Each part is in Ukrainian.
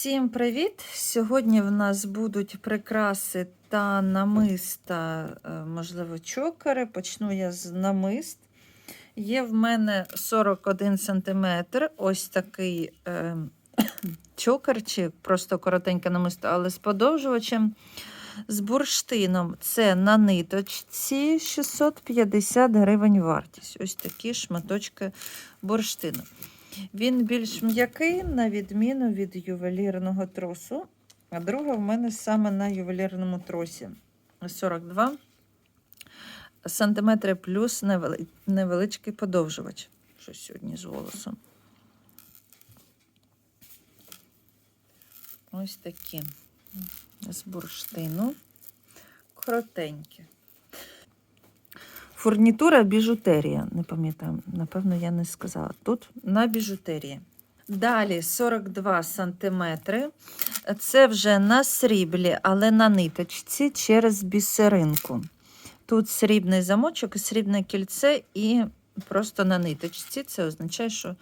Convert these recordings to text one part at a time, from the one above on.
Всім привіт! Сьогодні в нас будуть прикраси та намиста, е, можливо, чокери. Почну я з намист. Є в мене 41 см ось такий е, чокер, чи просто коротеньке намисто, але з подовжувачем. З бурштином це на ниточці 650 гривень вартість. Ось такі шматочки бурштину. Він більш м'який, на відміну від ювелірного тросу. А друга в мене саме на ювелірному тросі 42 сантиметри плюс невеличкий подовжувач. Що сьогодні з волосом. Ось такі з бурштину. Коротенькі. Фурнітура біжутерія. Не пам'ятаю, напевно, я не сказала. Тут на біжутерії. Далі 42 см. Це вже на сріблі, але на ниточці через бісеринку. Тут срібний замочок, срібне кільце і просто на ниточці. Це означає, що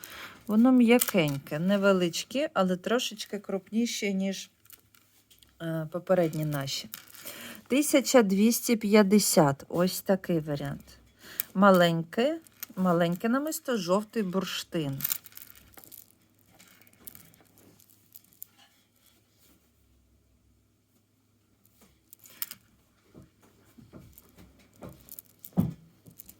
воно м'якеньке, невеличке, але трошечки крупніше, ніж е, попередні наші. 1250. Ось такий варіант. Маленьке, маленьке намисто, жовтий бурштин.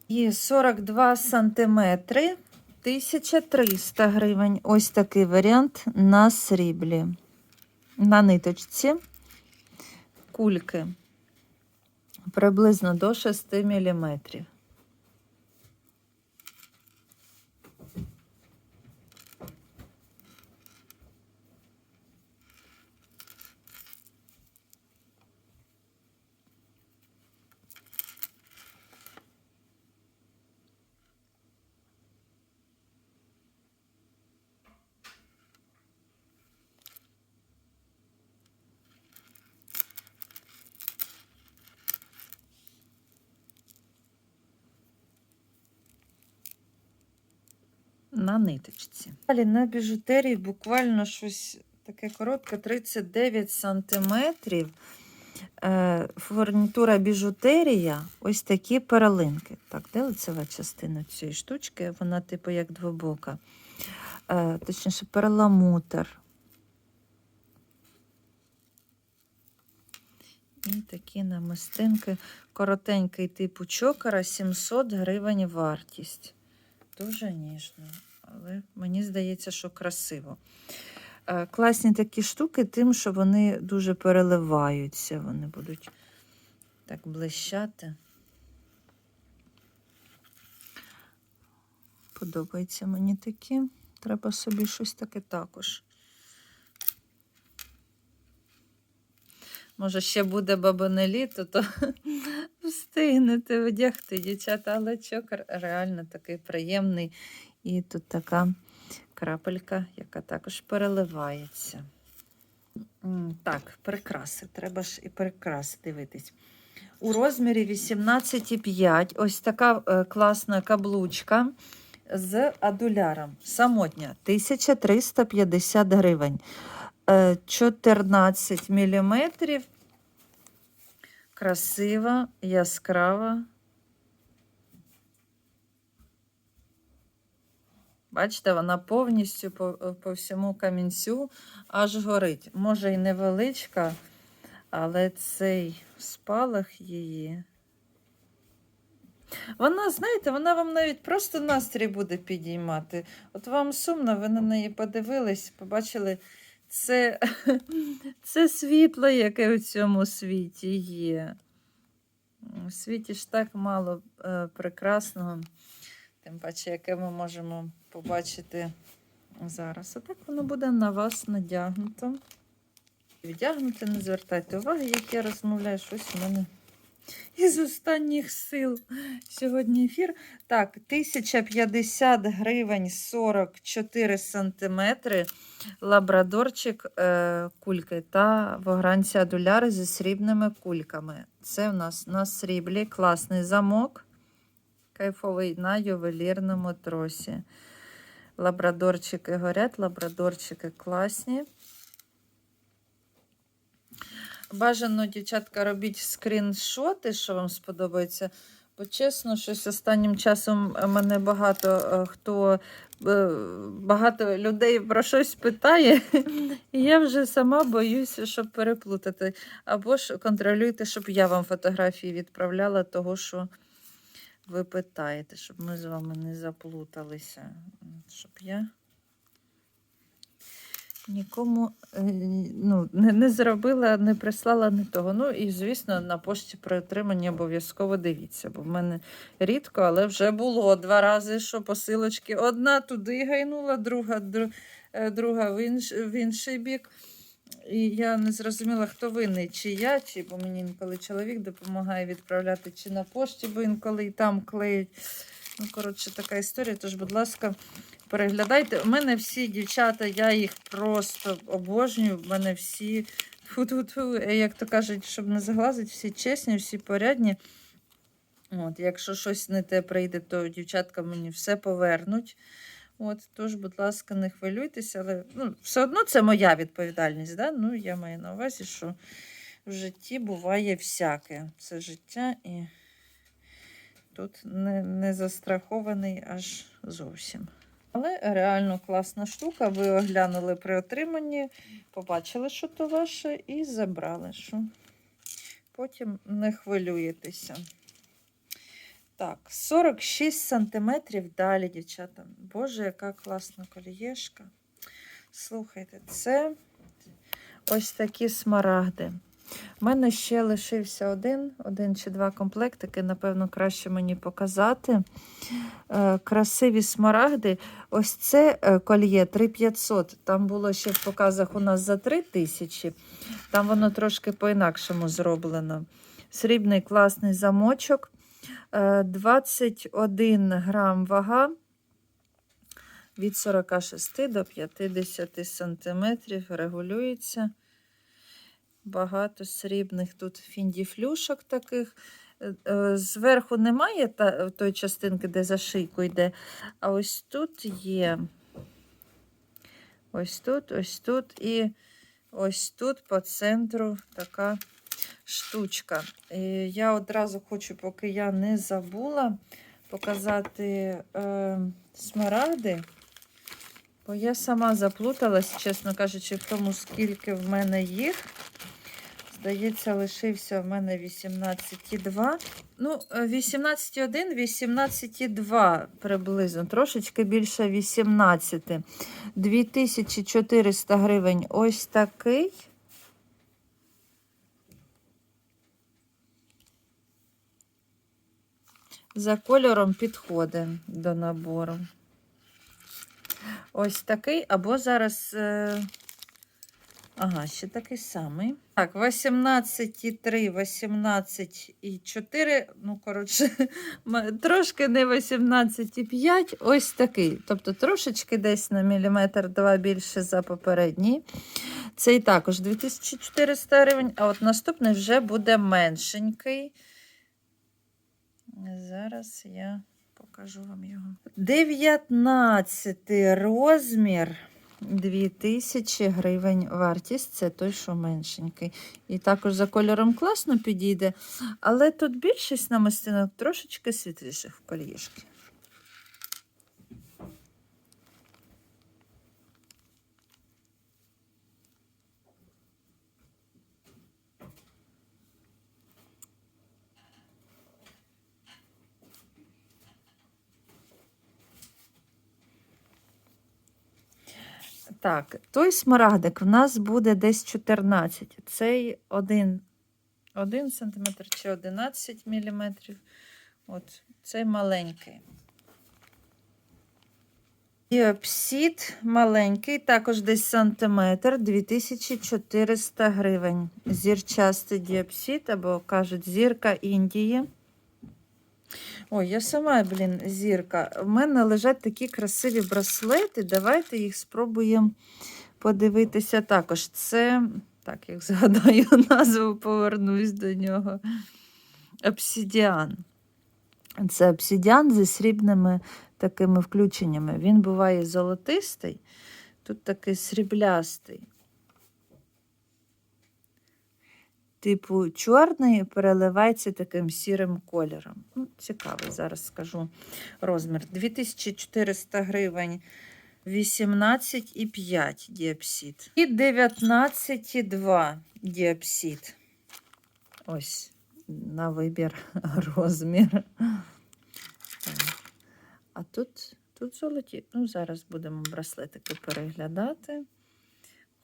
І 42 сантиметри, 1300 гривень. Ось такий варіант на сріблі. На ниточці кульки приблизно до 6 мм. Ниточці. Далі на біжутерії буквально щось таке коротке, 39 сантиметрів. Е, Фурнітура біжутерія, ось такі перелинки. Так, де лицева частина цієї штучки? Вона, типу, як двобока. Е, Точніше, перламутр. І такі намистинки. Коротенький типу чокера, 700 гривень вартість. Дуже ніжно, але мені здається, що красиво. Е, Класні такі штуки, тим, що вони дуже переливаються, вони будуть так блищати. Подобаються мені такі. Треба собі щось таке також. Може, ще буде бабине літо, то встигнете одягти, дівчата, але чокер реально такий приємний. І тут така крапелька, яка також переливається. Так, прикраси. Треба ж і прикраси дивитись. У розмірі 18,5 ось така е, класна каблучка з адуляром. Самотня 1350 гривень. Е, 14 міліметрів. Красива, яскрава. Бачите, вона повністю по, по всьому камінцю аж горить. Може, і невеличка, але цей спалах її. Вона, знаєте, вона вам навіть просто настрій буде підіймати. От вам сумно, ви на неї подивились, побачили це, це світло, яке у цьому світі є. У світі ж так мало е, прекрасного, тим паче, яке ми можемо побачити зараз. А так воно буде на вас надягнуто. Вдягнути, не звертайте уваги, як я розмовляю, щось у мене із останніх сил. Сьогодні ефір. Так, 1050 гривень 44 сантиметри. Лабрадорчик е, кульки та вогранці адуляри зі срібними кульками. Це в нас на сріблі класний замок. Кайфовий на ювелірному тросі. Лабрадорчики горять, лабрадорчики класні. Бажано, дівчатка, робіть скріншоти, що вам сподобається. Бо чесно, щось останнім часом мене багато е, хто е, багато людей про щось питає, і я вже сама боюся, щоб переплутати. Або ж контролюйте, щоб я вам фотографії відправляла того, що ви питаєте, щоб ми з вами не заплуталися. Щоб я нікому е, ну, не, не зробила, не прислала не того. Ну і, звісно, на пошті при отриманні обов'язково дивіться, бо в мене рідко, але вже було два рази, що посилочки одна туди гайнула, друга, е, друга в, інш, в інший бік. І я не зрозуміла, хто винний, чи я, чи бо мені інколи чоловік допомагає відправляти, чи на пошті, бо інколи і там клеють. Ну, коротше, така історія. Тож, будь ласка, переглядайте. У мене всі дівчата, я їх просто обожнюю. У мене всі, як то кажуть, щоб не заглазити, всі чесні, всі порядні. От, якщо щось не те прийде, то дівчатка мені все повернуть. От, тож, будь ласка, не хвилюйтеся, але ну, все одно це моя відповідальність. Да? Ну, я маю на увазі, що в житті буває всяке. Це життя і тут не, не застрахований аж зовсім. Але реально класна штука. Ви оглянули при отриманні, побачили, що то ваше, і забрали. Що потім не хвилюєтеся. Так, 46 сантиметрів далі, дівчата. Боже, яка класна колієшка. Слухайте, це ось такі смарагди. У мене ще лишився один, один чи два комплектики, напевно, краще мені показати. Е, красиві смарагди. Ось це е, кольє 3500. Там було ще в показах у нас за 3000. Там воно трошки по-інакшому зроблено. Срібний класний замочок. Е, 21 грам вага. Від 46 до 50 сантиметрів регулюється. Багато срібних тут фіндіфлюшок таких. Е, е, Зверху немає той частинки, де за шийку йде. А ось тут є. Ось тут, ось тут і ось тут по центру така штучка. Я одразу хочу, поки я не забула, показати е, смарагди. Бо я сама заплуталась, чесно кажучи, в тому, скільки в мене їх. Здається, лишився в мене 18,2. Ну, е, 18,1, 18,2 приблизно. Трошечки більше 18. 2400 гривень ось такий. За кольором підходить до набору. Ось такий, або зараз. Е... Ага, ще такий самий. Так, 18,3, 18,4. Ну, коротше, трошки не 18,5, ось такий. Тобто трошечки десь на міліметр два більше за попередній. Цей також 2400 гривень, а от наступний вже буде меншенький. Зараз я покажу вам його. 19 розмір. 2000 гривень вартість, це той, що меншенький. І також за кольором класно підійде, але тут більшість намистинок трошечки світліших в кольєшки. Так, той смарагдик в нас буде десь 14. Цей 1, 1 см чи 11 мм. От, цей маленький. Діопсид маленький, також десь сантиметр, 2400 гривень. Зірчастий діопсид, або кажуть, зірка Індії. Ой, я сама, блін, зірка. У мене лежать такі красиві браслети. Давайте їх спробуємо подивитися також. Це, так, як згадаю назву, повернусь до нього. Обсидіан. Це обсидіан зі срібними такими включеннями. Він буває золотистий, тут такий сріблястий. Типу чорний, переливається таким сірим кольором. Ну, цікавий, зараз скажу розмір. 2400 гривень 18,5 діапсид. І 19,2 діапсид. Ось на вибір розмір. Так. А тут, тут золоті. Ну, зараз будемо браслетики переглядати.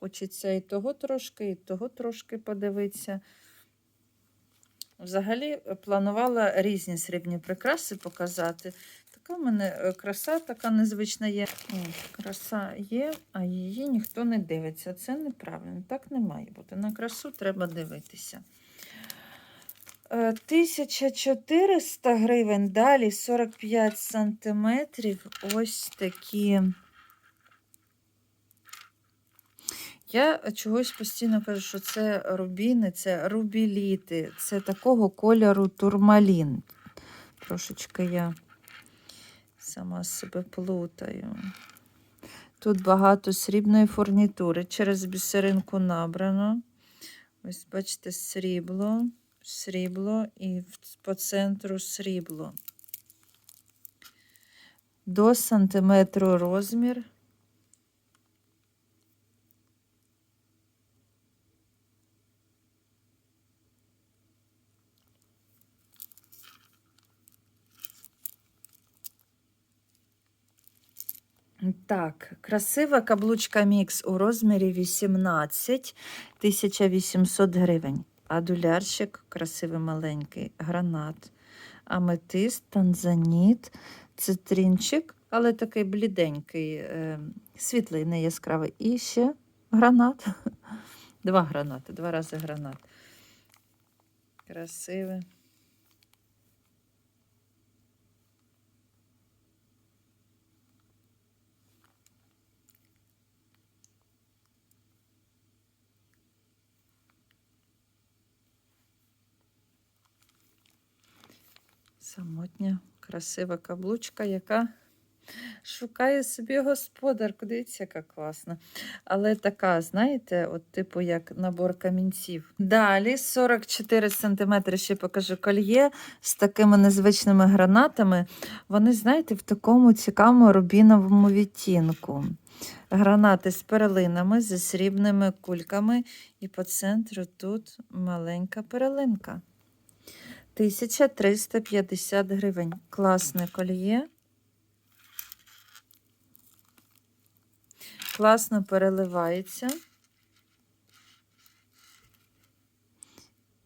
Хочеться і того трошки, і того трошки подивитися. Взагалі е, планувала різні срібні прикраси показати. Така в мене е, краса така незвична є. От, краса є, а її ніхто не дивиться. Це неправильно. Так не має бути. На красу треба дивитися. Е, 1400 гривень, далі 45 сантиметрів. Ось такі. Я чогось постійно кажу, що це рубіни, це рубіліти, це такого кольору турмалін. Трошечки я сама себе плутаю. Тут багато срібної фурнітури. Через бісеринку набрано. Ось, бачите, срібло, срібло і по центру срібло. До сантиметру розмір. Так, красива каблучка мікс у розмірі 18 1800 гривень. Адулярчик красивий маленький, гранат, аметист, танзаніт, цитринчик, але такий бліденький, е, світлий, не яскравий. І ще гранат. Два гранати, два рази гранат. Красивий. Самотня, красива каблучка, яка шукає собі господарку. Дивіться, яка класна. Але така, знаєте, от типу як набор камінців. Далі 44 см ще покажу кольє з такими незвичними гранатами. Вони, знаєте, в такому цікавому рубіновому відтінку. Гранати з перлинами, зі срібними кульками, і по центру тут маленька перлинка. 1350 гривень. Класне кольє. Класно переливається.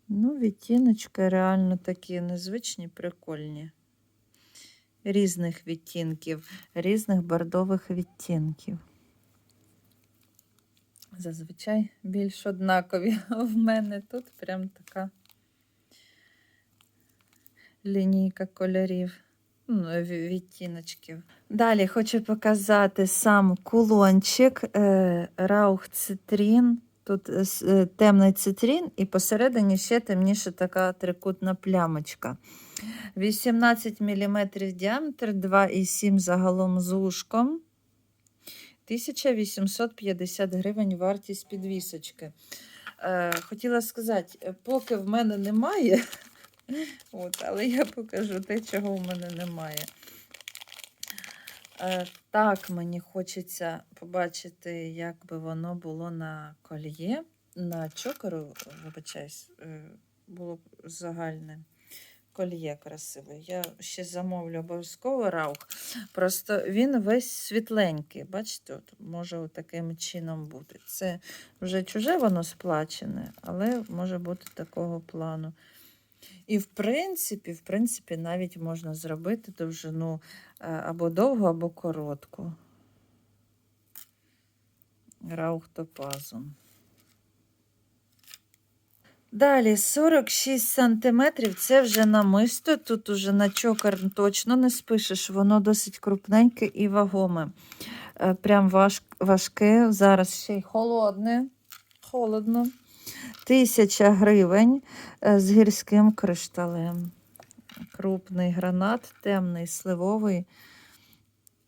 Ну, відтіночки реально такі незвичні, прикольні. Різних відтінків, різних бордових відтінків. Зазвичай більш однакові. В мене тут прям така лінійка кольорів, ну, відтіночків. Далі хочу показати сам кулончик е, Раух Цитрін. Тут е, е, темний цитрін, і посередині ще темніша така трикутна плямочка. 18 мм діаметр, 2,7 загалом з ушком. 1850 гривень вартість підвісочки. Е, хотіла сказати, е, поки в мене немає, От, але я покажу те, чого в мене немає. Е, так, мені хочеться побачити, як би воно було на кольє. На чокеру, вибачаюсь, е, було б загальне кольє красиве. Я ще замовлю обов'язково раух. Просто він весь світленький. Бачите, от може таким чином бути. Це вже чуже воно сплачене, але може бути такого плану. І в принципі, в принципі, навіть можна зробити довжину е, або довгу, або коротку. Раух топазом. Далі 46 сантиметрів. Це вже намисто. Тут уже на чокер точно не спишеш, воно досить крупненьке і вагоме. Е, Прям важке. Зараз ще й холодне. Холодно. Тисяча гривень е, з гірським кришталем. Крупний гранат, темний, сливовий,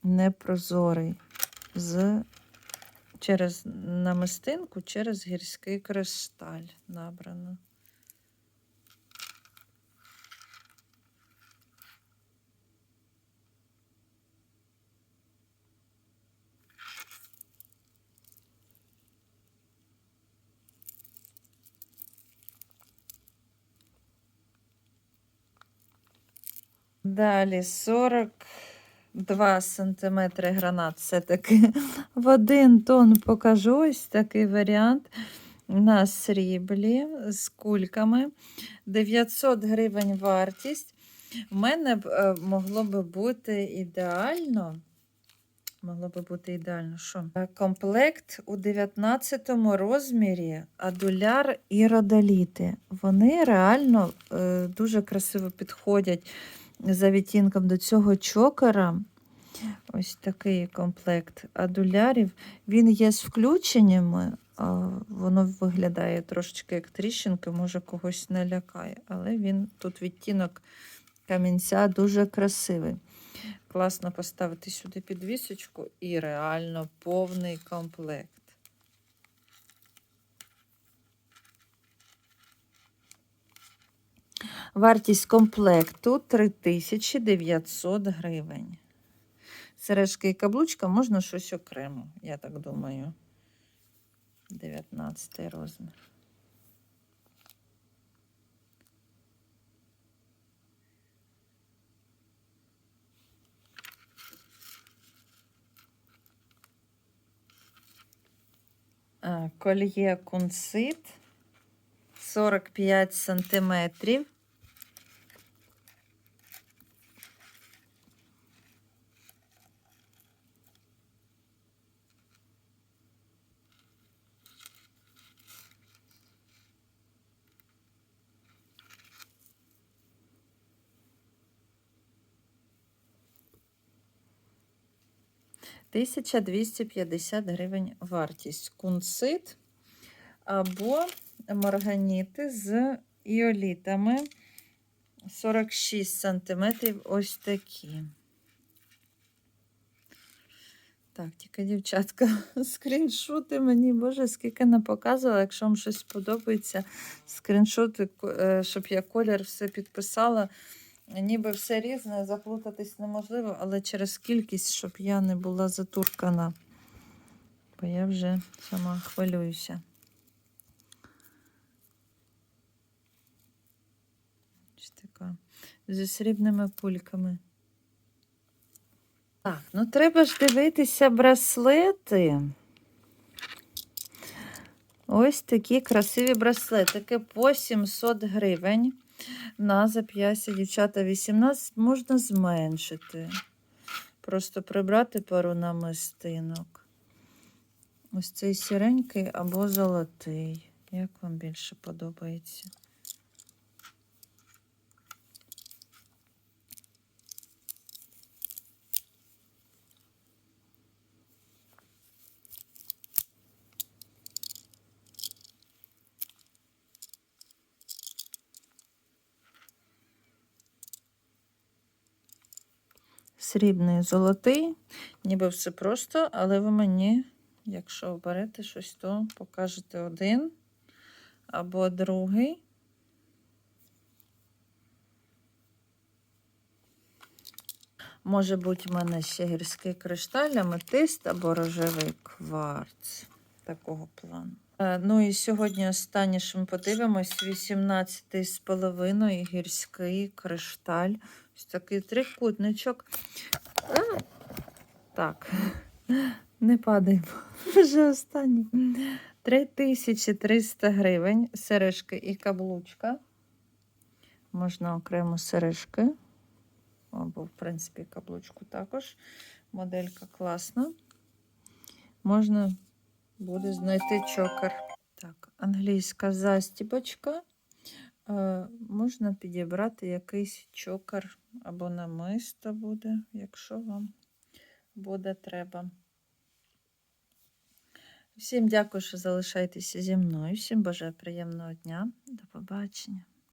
непрозорий. З, через намистинку, через гірський кришталь набрано. Далі 42 сантиметри гранат. Все-таки в один тон покажу ось такий варіант. На сріблі з кульками. 900 гривень вартість. У мене б е, могло би бути ідеально. Могло би бути ідеально. Що? Е, Комплект у 19 розмірі адуляр і родоліти. Вони реально е, дуже красиво підходять за відтінком до цього чокера. Ось такий комплект адулярів. Він є з включеннями. Воно виглядає трошечки як тріщинки, може когось не лякає, але він тут відтінок камінця дуже красивий. Класно поставити сюди підвісочку і реально повний комплект. Вартість комплекту 3900 гривень. Сережки і каблучка можна щось окремо, я так думаю. 19 розмір. Кольє кунсит 45 сантиметрів. 1250 гривень вартість. Кунсит або марганіти з іолітами 46 сантиметрів. Ось такі. Так, тільки, дівчатка, скріншоти мені, боже, скільки не показувала. Якщо вам щось подобається, скріншоти, е, щоб я колір все підписала. Ніби все різне, заплутатись неможливо, але через кількість, щоб я не була затуркана. Бо я вже сама хвилююся. Така. Зі срібними пульками. Так, ну треба ж дивитися браслети. Ось такі красиві браслетики по 700 гривень. На зап'ястя, дівчата, 18 можна зменшити. Просто прибрати пару намистинок. Ось цей сіренький або золотий. Як вам більше подобається? Срібний золотий, ніби все просто, але ви мені, якщо оберете щось, то покажете один або другий. Може бути, в мене ще гірський кришталь, аметист або рожевий кварц такого плану. Е, Ну і сьогодні останнє, ми подивимось, 18 з гірський кришталь. Ось такий трикутничок. Е, Так, не падаємо. Вже останній. 3300 гривень. Сережки і каблучка. Можна окремо сережки. Або, в принципі, каблучку також. Моделька класна. Можна буде знайти чокер. Так, англійська застібочка. Е, можна підібрати якийсь чокер або намисто буде, якщо вам буде треба. Всім дякую, що залишаєтеся зі мною. Всім бажаю приємного дня. До побачення.